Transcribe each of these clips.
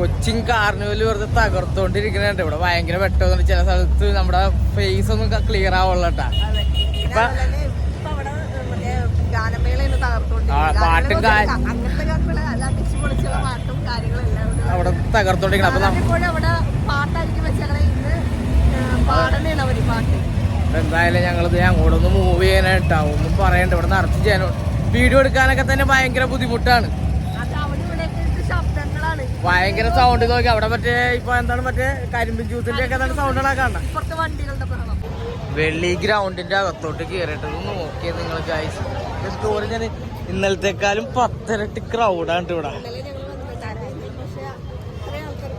Cochin carnival വെറുതെ തകർത്തോണ്ടിരിക്കുന്നുണ്ട് ഇവിടെ ഭയങ്കര വെട്ടം ചില സ്ഥലത്ത് നമ്മുടെ ഫേസ് ഒന്നും ക്ലിയർ ആവുള്ളട്ടാ ഇപ്പൊ- പാട്ടും. അവിടെ തകർത്തോണ്ടിരിക്കണം. അപ്പൊ എന്തായാലും ഞങ്ങളിത് അങ്ങോട്ടൊന്ന് മൂവ് ചെയ്യാനായിട്ടാ. ഒന്നും പറയണ്ട. ഇവിടെ നിറച്ച് ചെയ്യാനോ വീഡിയോ എടുക്കാനൊക്കെ തന്നെ ഭയങ്കര ബുദ്ധിമുട്ടാണ് അത് അവിടെ ഇവിടെയൊക്കെ ഇത് ശബ്ദങ്ങളാണ് ഭയങ്കര സൗണ്ട് നോക്കി അവിടെ മറ്റേ ഇപ്പൊ എന്താണ് മറ്റേ കരിമ്പിൻ ജ്യൂസിന്റെ ഒക്കെ എന്താണ് കാണണം ബഹളം. വെള്ളി ഗ്രൗണ്ടിന്റെ അകത്തോട്ട് കയറിയിട്ട് നോക്കിയത് നിങ്ങൾ ഗൈസ് സ്റ്റോറി ഞാൻ ഇന്നലത്തെക്കാളും പത്തരട്ടി ക്രൗഡാണ് ഇവിടെ ഇന്നലെ ഞങ്ങൾ വന്നിട്ടുണ്ടായിരുന്നു പക്ഷെ ഇത്രയും ആൾക്കാർ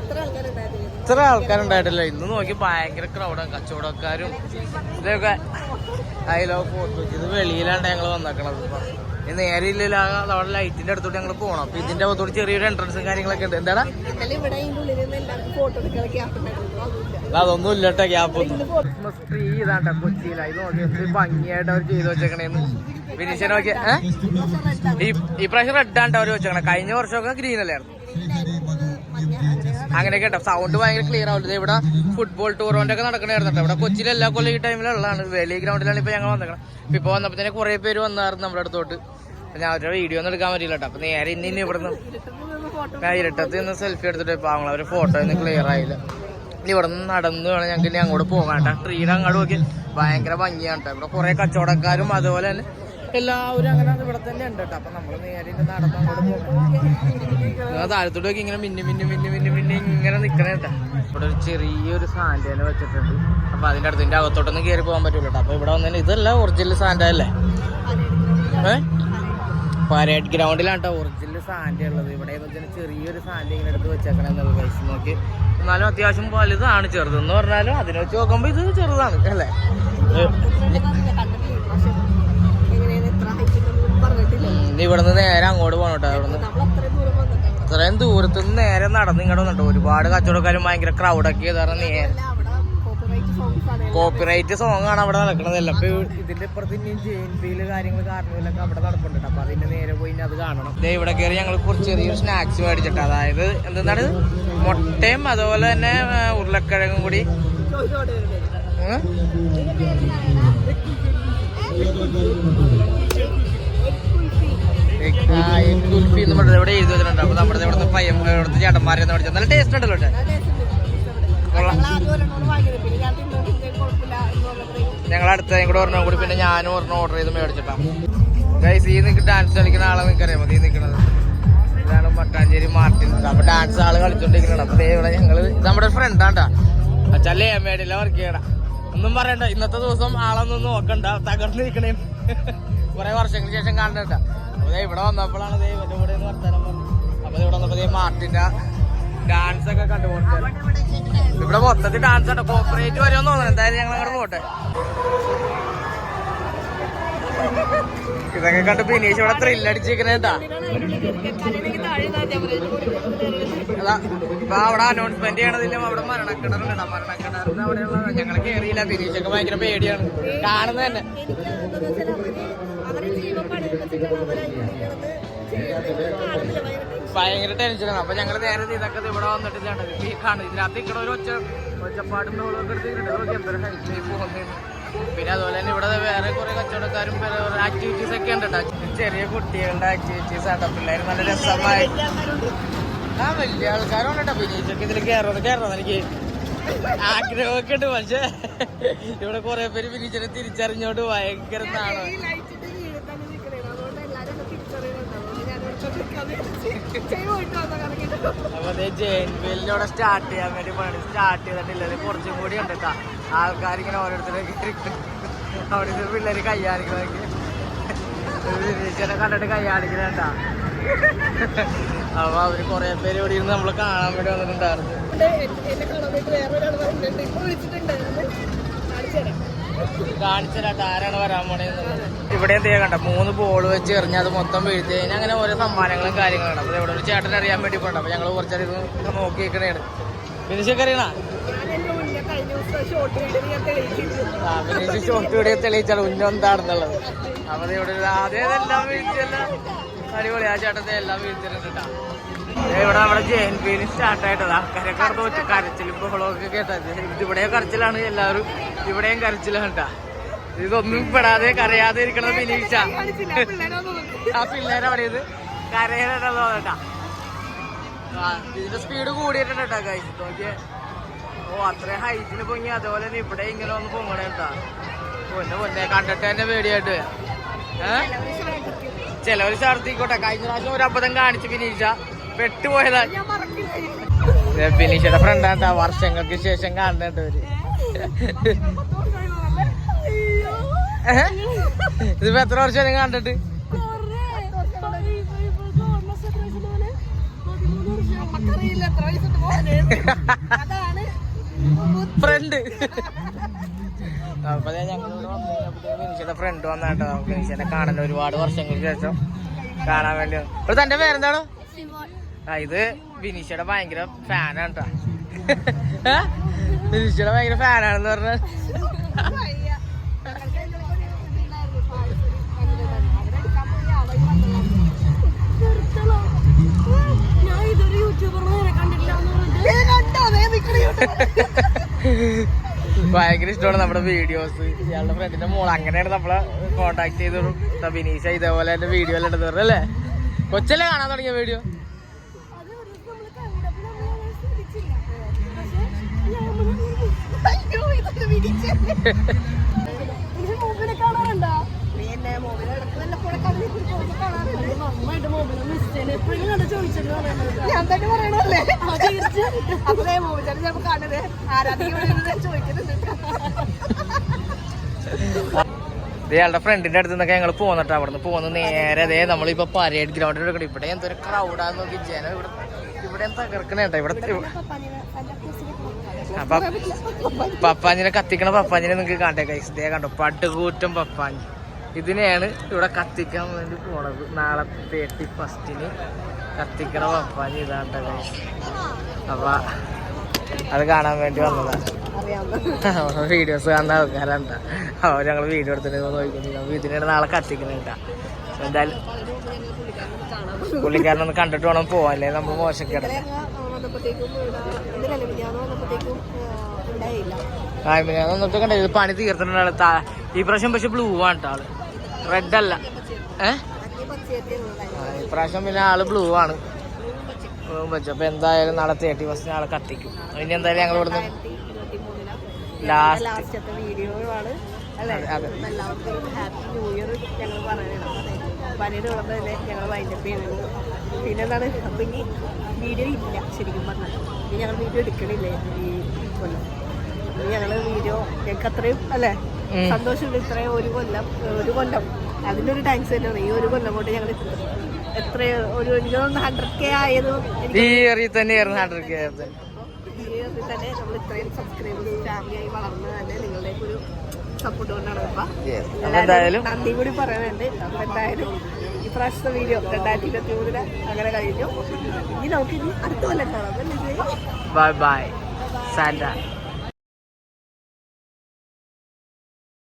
ഇത്ര ആൾക്കാരുണ്ടായിരുന്നു ഇത്ര ആൾക്കാരുണ്ടായിട്ടില്ല. ഇന്ന് നോക്കി ഭയങ്കര ക്രൗഡാണ് കച്ചവടക്കാരും ഇതൊക്കെ അതിലോ ഫോട്ടോ ഇത് വെളിയിലാണ് ഞങ്ങൾ വന്നേക്കണത് ഇപ്പൊ. ഇത് നേരെ ഇല്ലല്ലോ. അവിടെ ലൈറ്റിന്റെ അടുത്തോട്ട് ഞങ്ങൾ പോകണം അപ്പൊ ഇതിന്റെ അകത്തോട്ട് ചെറിയൊരു എൻട്രൻസും കാര്യങ്ങളൊക്കെ ഉണ്ട്. എന്താണ് അതൊന്നും ഇല്ലട്ടെ ഗ്യാപ്പ് ക്രിസ്മസ് ട്രീ ഇതാണ്ട കൊച്ചിയിൽ അത് നോക്കി എന്ത് ഭംഗിയായിട്ട് അവർ ചെയ്ത് വെച്ചേക്കണേന്ന്. ഫിനിഷൻ നോക്കിയ ഈ പ്രാവശ്യം റെഡ് ആണ് അവർ വെച്ചേക്കണേ. കഴിഞ്ഞ വർഷമൊക്കെ ഗ്രീൻ അല്ലായിരുന്നു അങ്ങനെയൊക്കെ കേട്ടോ. സൗണ്ട് ഭയങ്കര ക്ലിയർ ആവില്ല ഇവിടെ ഫുട്ബോൾ ടൂർണമെന്റ് ഒക്കെ നടക്കണായിരുന്നു ഇവിടെ കൊച്ചിയിൽ എല്ലാ കൊല്ലം ഈ ടൈമിലുള്ളതാണ് വെളി ഗ്രൗണ്ടിലാണ് ഇപ്പൊ ഞങ്ങൾ വന്നേക്കണം. ഇപ്പൊ വന്നപ്പോ തന്നെ കുറെ പേര് വന്നായിരുന്നു നമ്മുടെ അടുത്തോട്ട്. ഞാൻ അവരുടെ വീഡിയോ ഒന്നും എടുക്കാൻ പറ്റില്ല കേട്ടോ. അപ്പൊ നേരെ ഇനി ഇനി ഇരട്ടത്തിൽ ഇരട്ടത്ത് നിന്ന് സെൽഫി എടുത്തിട്ട് ഇപ്പൊ അവളെ അവർ ഫോട്ടോ ഒന്നും ക്ലിയർ ആയില്ല. ഇവിടെ നിന്ന് നടന്നു വേണം ഞങ്ങൾക്ക് ഇനി അങ്ങോട്ട് പോകാൻ കേട്ടോ. ട്രീഡ് അങ്ങോട്ട് നോക്കി ഭയങ്കര ഭംഗിയാണ് ഇവിടെ കുറെ കച്ചവടക്കാരും അതുപോലെ തന്നെ എല്ലാവരും അങ്ങനെ ഇവിടെ തന്നെ ഉണ്ട് കേട്ടോ. അപ്പൊ നമ്മൾ നേരെ നടന്നോണ്ട് നടന്ന് താഴത്തോട്ട് നോക്കി ഇങ്ങനെ മിന്നി മിന്നി മിന്നി മിന്നി മിന്നി ഇങ്ങനെ നിക്കണ കേട്ടോ. ഇവിടെ ഒരു ചെറിയൊരു സാൻഡേന വെച്ചിട്ടുണ്ട്. അപ്പൊ അതിന്റെ അടുത്തിന്റെ അകത്തോട്ടൊന്നും കയറി പോകാൻ പറ്റൂല കേട്ടോ. അപ്പൊ ഇവിടെ വന്നതിന് ഇതല്ല ഒറിജിനൽ സാൻഡ അല്ലേ? ഏഹ് പരേഡ് ഗ്രൗണ്ടിലാണ് കേട്ടോ ഒറിജിനൽ സാൻഡ് ഉള്ളത്. ഇവിടെ ചെറിയൊരു സാൻഡ് ഇങ്ങനെ എടുത്ത് വെച്ചേക്കണം എന്നുള്ള പൈസ നോക്കി. എന്നാലും അത്യാവശ്യം വലുതാണ്. ചെറുതെന്ന് പറഞ്ഞാലും അതിനെ വെച്ച് നോക്കുമ്പോൾ ഇത് ചെറുതാണ് അല്ലേ? ഇവിടുന്ന് നേരെ അങ്ങോട്ട് പോകണം കേട്ടോ ഇവിടുന്ന്. അത്രയും ദൂരത്ത് നിന്ന് നേരെ നടന്ന് ഇങ്ങോട്ട് വന്നിട്ട് ഒരുപാട് കച്ചവടക്കാരും ഭയങ്കര ക്രൗഡൊക്കെ കാരണം കോപ്പിറൈറ്റ് സോങ് ആണ് അവിടെ നടക്കണതല്ല അപ്പൊ ഇതിന്റെ ഇപ്പുറത്ത് ജെയിൻബിയിൽ കാര്യങ്ങൾ കാരണമില്ലൊക്കെ അവിടെ നടപ്പുണ്ട് അപ്പൊ അതിന്റെ നേരെ പോയി അത് കാണണം. ദേ ഇവിടെ കയറി ഞങ്ങൾ കുറച്ച് ചെറിയൊരു സ്നാക്സ് മേടിച്ചിട്ട് അതായത് എന്താണ്? ഇത്? മുട്ടയും അതുപോലെ തന്നെ ഉരുളക്കിഴങ്ങും കൂടി. ചോദിച്ചോടെ കുൽഫി എന്ന് പറഞ്ഞത് ഇവിടെ എഴുതി വെച്ചിട്ടുണ്ട് അപ്പൊ നമ്മുടെ ഇവിടുത്തെ പയ്യം ഇവിടുത്തെ ചേട്ടന്മാരെ മേടിച്ചത് നല്ല ടേസ്റ്റ് ഉണ്ടല്ലോ. ഞങ്ങൾ അടുത്തതും കൂടെ ഒരെണ്ണം കൂടി പിന്നെ ഞാനും ഒരെണ്ണം ഓർഡർ ചെയ്ത് മേടിച്ചിട്ടാ ഗൈസ് ഈ നിൽക്ക് ഡാൻസ് കളിക്കുന്ന ആളെ നിൽക്കറിയാം മതി നിൽക്കുന്നത് ഇതാണ് മട്ടാഞ്ചേരി മാർട്ടിൻ അപ്പൊ ഡാൻസ് ആൾ കളിച്ചോണ്ടിരിക്കണം അപ്പൊ ഇവിടെ ഞങ്ങൾ നമ്മുടെ ഫ്രണ്ടാണ്ടാ അച്ഛല്ലേ മേടില്ല വർക്ക് ചെയ്യണ ഒന്നും പറയണ്ട ഇന്നത്തെ ദിവസം ആളൊന്നും നോക്കണ്ട തകർന്നിരിക്കണേ കുറെ വർഷങ്ങൾക്ക് ശേഷം കാണണ്ട ദേ ഇവിടെ വന്നപ്പോഴാണ് ദേ ഇവന്റെ കൂടെ ഒന്ന് വർത്താനം പറഞ്ഞു അപ്പൊ ദേ ഇവിടെ വന്നപ്പോ മാർട്ടിന്റെ ഡാൻസ് ഒക്കെ കണ്ടുപോകുന്നത് ഇവിടെ മൊത്തത്തിൽ ഡാൻസ് ഉണ്ട്. കോപ്പറേറ്റ് വരുമെന്ന് തോന്നുന്നു എന്തായാലും ഞങ്ങൾ അങ്ങോട്ട് പോട്ടെ. ഇതൊക്കെ കണ്ട് ബിനീഷ് ഇവിടെ ത്രില്ലടിച്ചിരിക്കണേട്ടാ അതാ ഇപ്പൊ അവിടെ അനൗൺസ്മെന്റ് ചെയ്യണതിലും അവിടെ മരണക്കിണറുണ്ട്. മരണക്കിണറിന്റെ അവിടെയുള്ള ഞങ്ങളെ കേറിയില്ല. ബിനീഷൊക്കെ ഭയങ്കര പേടിയാണ്. കാണുന്നത് തന്നെ അവരെ ജീവൻ പണിയെടുത്തിട്ട് അവരെ ഭയങ്കര ടെൻഷനാണ് അപ്പൊ ഞങ്ങൾ നേരെ ഇതൊക്കെ ഇവിടെ വന്നിട്ട് ഇതാണ്ട് ഈ ഇതിനകത്ത് ഇക്കടെ ഒരു ഒച്ച ഒച്ചപ്പാടും പിന്നെ അതുപോലെ തന്നെ ഇവിടെ വേറെ കുറെ കച്ചവടക്കാരും ആക്ടിവിറ്റീസ് ഒക്കെ ഉണ്ട് ചെറിയ കുട്ടികളുടെ ആക്ടിവിറ്റീസ് ആട്ടോ പിള്ളേർ നല്ല രസമായി. ആ വലിയ ആൾക്കാരും കേട്ടോ. ബിനീഷൊക്കെ ഇതിൽ കയറുന്നത് കയറുന്നത് എനിക്ക്. ആഗ്രഹമൊക്കെ ഉണ്ട്. പക്ഷേ ഇവിടെ കുറെ പേര് ബിനീച്ചിനെ തിരിച്ചറിഞ്ഞോണ്ട് ഭയങ്കര നാണോ ഈ ലൈറ്റിന്റെ കീഴിൽ തന്നെ നിൽക്കണേ അതുകൊണ്ട് എല്ലാരും എന്നെ തിരിച്ചറിയുന്നുണ്ടാവും അതുകൊണ്ട് ഞാൻ ഇവിടെ ചെയ്ത് പോയിട്ട് വന്ന കണക്കിട്ട് അപ്പൊ അതേ ജെയിൻവെല്ലിന്റെ അവിടെ സ്റ്റാർട്ട് ചെയ്യാൻ വേണ്ടി പണി സ്റ്റാർട്ട് ചെയ്തിട്ടില്ല. കുറച്ചും കൂടി ഉണ്ട് കേട്ടോ ആൾക്കാരിങ്ങനെ ഓരോരുത്തരും അവിടെ നിന്ന് പിള്ളേര് കയ്യാടിക്കണമെങ്കിൽ വിനീച്ചനെ കണ്ടിട്ട് കയ്യാടിക്കണേട്ടാ അപ്പൊ അവർ കൊറേ പേര് ഇവിടെ ഇരുന്ന് നമ്മൾ കാണാൻ വേണ്ടി വന്നിട്ടുണ്ടായിരുന്നു. കാണിച്ചരാട്ട് ആരാണ് വരാൻ പോണേന്നുള്ളത്. ഇവിടെ എന്ത് കണ്ട? മൂന്ന് ബോൾ വെച്ച് എറിഞ്ഞ് അത് മൊത്തം വീഴ്ത്തി. അങ്ങനെ ഓരോ സമ്മാനങ്ങളും കാര്യങ്ങളും ഉണ്ട്. അപ്പൊ ഇവിടെ ഒരു ചേട്ടൻ അറിയാൻ വേണ്ടി പോകണ്ട. അപ്പൊ ഞങ്ങൾ കുറച്ചേരം നോക്കി നിൽക്കണേണ് ഫിനിഷൊക്കെ അറിയണ ദിവസം ഷോർട്ട് വീഡിയോ തെളിയിച്ചാണ് തെളിയിച്ചിരുന്നു ആ ഫിനിഷ് ഷോർട്ട് വീഡിയോ തെളിയിച്ചാൽ ഉന്നം എന്താണെന്നുള്ളത്. അപ്പൊ ഇവിടെ ആദ്യം എല്ലാം വീഴ്ചയല്ല അടിപൊളി. ആ ചേട്ടത്തെ എല്ലാം വീഴ്ത്തിട്ടുണ്ട് കേട്ടോ ഇവിടെ നമ്മുടെ ജെയിൻ ബീന് സ്റ്റാർട്ട് ആയിട്ടത്. ആൾക്കാരൊക്കെ തോറ്റ് കരച്ചിലും ബഹളമൊക്കെ കേട്ടത് ഇവിടെ കരച്ചിലാണ് എല്ലാവരും. ഇവിടെയും കരച്ചിലാണ് കേട്ടാ ഇതൊന്നും പെടാതെ കരയാതെ ഇരിക്കണത് ഒന്ന് ആ പിള്ളേരെ കരയാനുണ്ടോ കേട്ടാ. ഇതിന്റെ സ്പീഡ് കൂടിയിട്ടുണ്ട് കേട്ടോ. നോക്കിയേ. ഓ അത്രയും ഹൈറ്റിന് പൊങ്ങി അതുപോലെ തന്നെ ഇവിടെ ഇങ്ങനെ ഒന്ന് പൊങ്ങണേ കേട്ടാ. പൊന്നെ പൊന്നെ കണ്ടിട്ട് തന്നെ പേടിയായിട്ട്. ചിലവര് ഛർദിക്കോട്ടെ കഴിഞ്ഞ പ്രാവശ്യം ഒരു അബദ്ധം കാണിച്ച് ബിനീഷ പെട്ടുപോയതാ. ഞാൻ ഫ്രണ്ടാ വർഷങ്ങൾക്ക് ശേഷം കാണുന്നുണ്ട് അവർ പത്ത് വർഷം കഴിഞ്ഞതല്ലേ? അയ്യോ. ഏഹ്? ഇതിപ്പോ എത്ര വർഷം കണ്ടിട്ട്? ഫ്രണ്ട്. അപ്പൊ കഴിഞ്ഞപ്പോ ഫ്രണ്ട് വന്നാട്ടോ ബിനീഷനെ കാണാൻ ഒരുപാട് വർഷങ്ങൾക്ക് ശേഷം കാണാൻ വേണ്ടി. ഇവിടെ തന്റെ പേരെന്താണോ? ആ ഇത് വിനീഷയുടെ ഭയങ്കര ഫാനാണ് കേട്ടോ. വിനീഷയുടെ ഭയങ്കര ഫാനാണെന്ന് പറഞ്ഞാൽ. ഭയങ്കര ഇഷ്ടമാണ് നമ്മുടെ വീഡിയോസ് ഇയാളുടെ ഫ്രണ്ടിന്റെ മോൾ അങ്ങനെയാണ് നമ്മളെ കോണ്ടാക്ട് ചെയ്ത് ബിനീഷ ഇതേപോലെ എന്റെ വീഡിയോ എല്ലാം എടുത്തു അല്ലേ കൊച്ചല്ലേ കാണാൻ തുടങ്ങിയ വീഡിയോ ഞാൻ തന്നെ പറയണല്ലേ കാണുന്നത് ചോദിക്കുന്നുണ്ട് ഇയാളുടെ ഫ്രണ്ടിന്റെ അടുത്ത് നിന്നൊക്കെ ഞങ്ങൾ പോന്നിട്ട് അവിടെ നിന്ന് പോന്ന് നേരെ അതേ നമ്മളിപ്പോ പരേഡ് ഗ്രൗണ്ടിൽ എടുക്കണം ഇവിടെ എന്തൊരു ക്രൗഡാന്ന് നോക്കി ജനം ഇവിടെ ഇവിടെ തകർക്കണേ കേട്ടോ ഇവിടെ പപ്പാഞ്ഞിനെ കത്തിക്കണ പപ്പാഞ്ഞിനെ നിങ്ങൾക്ക് കണ്ടേ കൈസ് ദേ കണ്ടോ പട്ടുകൂറ്റം പപ്പാഞ്ഞി. ഇതിനെയാണ് ഇവിടെ കത്തിക്കാൻ വേണ്ടി പോണത്. നാളെ തേർട്ടി ഫസ്റ്റിന് കത്തിക്കണ പപ്പാഞ്ഞി ഇതാണ്ട അപ്പ അത് കാണാൻ വേണ്ടി വന്നതാണ് വീഡിയോസ് കാണുന്ന ആൾക്കാരാണ്ട. അവർ ഞങ്ങൾ വീഡിയോ എടുത്തിട്ട് നോക്കുന്നു അപ്പൊ ഇതിനാണ് നാളെ കത്തിക്കണേട്ട എന്തായാലും പുള്ളിക്കാരനൊന്ന് കണ്ടിട്ട് വേണം പോവാല്ലേ? നമ്മൾ മോശക്കേട. വന്നപ്പോഴത്തേക്കും ഇതിലല്ലേ മിനിയാന്ന് വന്നപ്പോഴത്തേക്കും ഉണ്ടായില്ല. ആ എന്നിട്ട് കണ്ടേ. ഇത് പണി തീർത്തിട്ടുണ്ടാണ് ഈ പ്രാവശ്യം പക്ഷെ ബ്ലൂ ആണ് ആൾ. റെഡ് അല്ല ആ, ഇപ്രാവശ്യം പിന്നെ ആൾ ബ്ലൂ ആണ്. ബ്ലൂ വെച്ചു. അപ്പൊ എന്തായാലും നാളെ തേർട്ടി ബസ് ആളെ കത്തിക്കും. ഇനി എന്തായാലും ഞങ്ങൾ ഇവിടുന്ന് ലാസ്റ്റ് അതെ. അപ്പം പിന്നെ ഇനി വീഡിയോ ഇല്ല ശരിക്കും പറഞ്ഞാൽ. ഇനി ഞങ്ങൾ വീഡിയോ എടുക്കണില്ലേ? ഈ കൊല്ലം. ഞങ്ങൾ വീഡിയോ ഞങ്ങൾക്ക് അത്രയും അല്ലേ. സന്തോഷമുണ്ട് ഇത്രയും ഒരു കൊല്ലം ഒരു കൊല്ലം. അതിന്റെ ഒരു ടാങ്ക്സ് തന്നെയാണ് ഈ ഒരു കൊല്ലം കൊണ്ട് ഞങ്ങൾ എത്ര ഒരു എനിക്കൊന്ന് ഹൺഡ്രഡ് കെ ആയത് ഈ ഇയറിൽ തന്നെയായിരുന്നു ഹൺഡ്രഡ് കെ ഈ ഇതിൽ തന്നെ നമ്മൾ ഇത്രയും സബ്സ്ക്രൈബേഴ്സ് ഫാമിലിയായി വളർന്നത് തന്നെ നിങ്ങളുടെ ഒരു സപ്പോർട്ട് കൊണ്ടാണ് അപ്പൊ. എന്തായാലും നന്ദി കൂടി പറയാനുണ്ട് അപ്പൊ എന്തായാലും ഈ പ്രാവശ്യത്തെ വീഡിയോ രണ്ടായിരത്തി ഇരുപത്തി മൂന്നിന് അങ്ങനെ കഴിഞ്ഞു. ഇനി നമുക്ക് ഇനി അടുത്ത കൊല്ലം കാണാം. Bye bye Santa